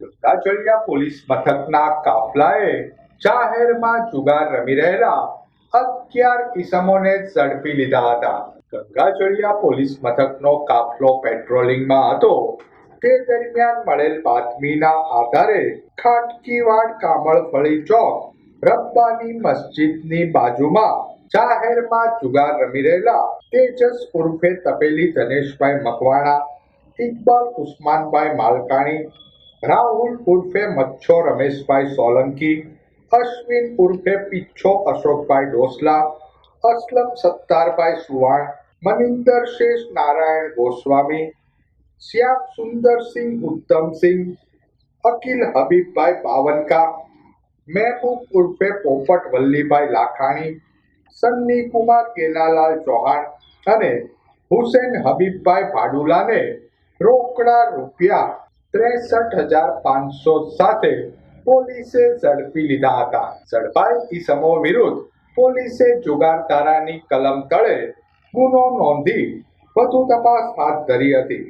ગંગાચળિયા police મથકના કાફલાએ જાહેરમાં જુગાર રમી રહેલા અગિયાર ઇસમોને ઝડપી લીધા હતા. ગંગાજળિયા પોલીસ મથકનો કાફલો પેટ્રોલિંગમાં હતો. તે દરમિયાન મળેલ બાતમીના આધારે ખાટકીવાડ કામળફળી ચોક રબ્બાની મસ્જિદની બાજુમાં જાહેરમાં જુગાર રમી રહેલા તેજસ ઉર્ફે તપેલી ધનેશભાઈ મકવાણા, ઇકબાલ ઉસ્માનભાઈ માલકાણી રાહુલ ઉર્ફે મચ્છો રમેશભાઈ સોલંકી, અશ્વિન ઉર્ફે પિચ્છો અશોકભાઈ ડોસલા અસલમ સત્તારભાઈ સુવાણ, મનિંદર શેષ નારાયણ ગોસ્વામી, શ્યામ સુંદરસિંહ ઉત્તમસિંહ અકિલ હબીબભાઈ પાવનકા મહેબૂબ ઉર્ફે પોપટ વલ્લીભાઈ લાખાણી, સન્ની કુમાર કેનાલાલ ચૌહાણ અને હુસેન હબીબભાઈ ભાડુલાને રોકડા રૂપિયા ત્રેસઠ હજાર પાંચસો સાથે પોલીસે ઝડપી લીધા હતા. ઝડપાયેલ ઈસમો વિરુદ્ધ પોલીસે જુગાર તારાની કલમ તળે ગુનો નોંધી વધુ તપાસ હાથ ધરી હતી.